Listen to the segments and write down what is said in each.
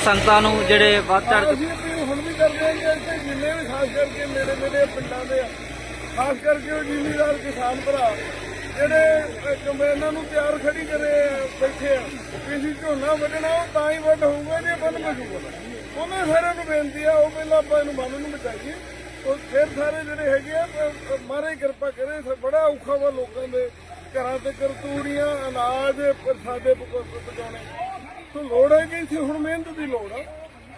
ਸੰਗਤਾਂ ਨੂੰ ਜਿਹੜੇ ਵੱਧ ਚੜ ਅਸੀਂ ਅਪੀਲ ਹੁਣ ਵੀ ਕਰਦੇ ਹਾਂ ਕਿ ਇੱਥੇ ਜਿੰਨੇ ਵੀ ਖਾਸ ਕਰਕੇ ਨੇੜੇ ਨੇੜੇ ਪਿੰਡਾਂ ਦੇ ਆ ਖਾਸ ਕਰਕੇ ਉਹ ਜ਼ਿਮੀਦਾਰ ਕਿਸਾਨ ਭਰਾ ਜਿਹੜੇ ਅਹ, ਨੂੰ ਤਿਆਰ ਖੜੀ ਕਰੇ ਬੈਠੇ ਆ ਕਿ ਅਸੀਂ ਝੋਨਾ ਵੱਢਣਾ ਉਹ ਤਾਂ ਹੀ ਵੱਢ ਹੋਊਗਾ ਜੇ ਬੰਨ ਬਚੂਗਾ ਉਹਨਾਂ ਸਾਰਿਆਂ ਨੂੰ ਬੇਨਤੀ ਆ ਉਹ ਪਹਿਲਾਂ ਆਪਾਂ ਇਹਨੂੰ ਬੰਨ ਨੂੰ ਬਚਾਈਏ। ਉਹ ਫਿਰ ਸਾਰੇ ਜਿਹੜੇ ਹੈਗੇ ਆ ਅਹ, ਅਹ, ਮਹਾਰਾਜ ਕਿਰਪਾ ਕਰੇ ਫਿਰ ਬੜਾ ਔਖਾ ਵਾ ਲੋਕਾਂ ਦੇ ਘਰਾਂ ਤੇ ਕਰਤੂੜੀਆਂ ਅਨਾਜ ਪ੍ਰਸਾਦੇ ਪਕਾਉਣੇ ਸੋ ਲੋੜ ਹੈ ਕਿ ਇੱਥੇ ਹੁਣ ਮਿਹਨਤ ਦੀ ਲੋੜ ਆ?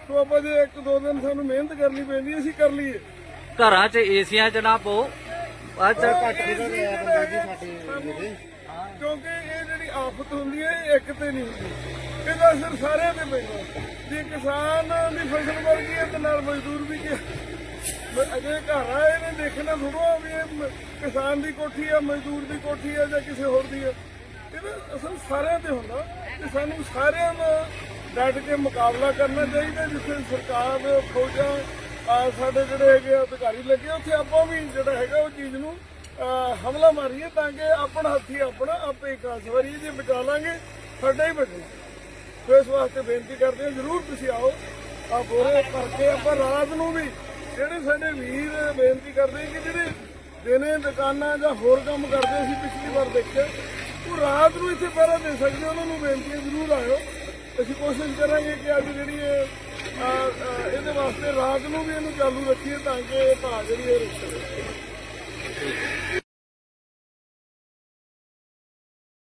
ਸੋ ਆਪਾਂ ਜੇ ਇੱਕ ਦੋ ਦਿਨ ਸਾਨੂੰ ਮਿਹਨਤ ਕਰਨੀ ਪੈਂਦੀ ਅਸੀਂ ਕਰ ਲਈਏ। ਘਰਾਂ 'ਚ ਏਸੀਆਂ ਨਾ ਪੋ ਅੱਜ ਘੱਟ ਕਿਉਂਕਿ ਇਹ ਜਿਹੜੀ ਆਫਤ ਹੁੰਦੀ ਹੈ ਇਹ ਇੱਕ ਤੇ ਨਹੀਂ ਹੁੰਦੀ। ਇਹਦਾ ਅਸਰ ਸਾਰਿਆਂ ਤੇ ਪੈਂਦਾ। ਜੇ ਕਿਸਾਨ ਦੀ ਫਸਲ ਮਰ ਗਈ ਹੈ ਤੇ ਨਾਲ ਮਜ਼ਦੂਰ ਵੀ ਗਿਆ। ਅਜੇ ਘਰ ਆ ਇਹਨੇ ਦੇਖਣਾ ਥੋੜਾ ਵੀ ਕਿਸਾਨ ਦੀ ਕੋਠੀ ਆ ਮਜ਼ਦੂਰ ਦੀ ਕੋਠੀ ਆ ਜਾਂ ਕਿਸੇ ਹੋਰ ਦੀ ਆ। ਇਹਦਾ ਅਸਲ ਸਾਰਿਆਂ ਤੇ ਹੁੰਦਾ ਕਿ ਸਾਨੂੰ ਸਾਰਿਆਂ ਦਾ ਡਟ ਕੇ ਮੁਕਾਬਲਾ ਕਰਨਾ ਚਾਹੀਦਾ, ਜਿੱਥੇ ਸਰਕਾਰ ਫੌਜਾਂ ਸਾਡੇ ਜਿਹੜੇ ਹੈਗੇ ਆ ਅਧਿਕਾਰੀ ਲੱਗੇ, ਉੱਥੇ ਆਪਾਂ ਵੀ ਜਿਹੜਾ ਹੈਗਾ ਉਹ ਚੀਜ਼ ਨੂੰ ਹਮਲਾ ਮਾਰੀਏ ਤਾਂ ਕਿ ਆਪਣਾ ਹੱਥੀ ਆਪਣਾ ਆਪੇ ਕਾਸ ਜੇ ਬਚਾ ਲਾਂਗੇ, ਸਾਡਾ ਹੀ ਬਚਣਾ। ਸੋ ਇਸ ਵਾਸਤੇ ਬੇਨਤੀ ਕਰਦੇ ਹਾਂ, ਜਰੂਰ ਤੁਸੀਂ ਆਓ ਆ ਬੋਰੇ ਕਰਕੇ ਆਪਾਂ ਰਾਤ ਨੂੰ ਵੀ ਜਿਹੜੇ ਸਾਡੇ ਵੀਰ ਬੇਨਤੀ ਕਰਦੇ ਕਿ ਜਿਹੜੇ ਦਿਨੇ ਦੁਕਾਨਾਂ ਜਾਂ ਹੋਰ ਕੰਮ ਕਰਦੇ ਸੀ, ਪਿਛਲੀ ਵਾਰ ਦੇਖਿਆ ਉਹ ਰਾਤ ਨੂੰ ਇੱਥੇ ਪਹਿਰਾ ਦੇ ਸਕਦੇ ਉਹਨਾਂ ਨੂੰ ਬੇਨਤੀ ਜਰੂਰ ਆਇਓ। ਅਸੀਂ ਕੋਸ਼ਿਸ਼ ਕਰਾਂਗੇ ਕਿ ਅੱਜ ਜਿਹੜੀ ਇਹ ਇਹਦੇ ਵਾਸਤੇ ਰਾਤ ਨੂੰ ਵੀ ਇਹਨੂੰ ਚਾਲੂ ਰੱਖੀਏ ਤਾਂ ਕਿ ਇਹ ਭਾਅ ਜਿਹੜੀ ਇਹ ਰੁਕ ਸਕੇ।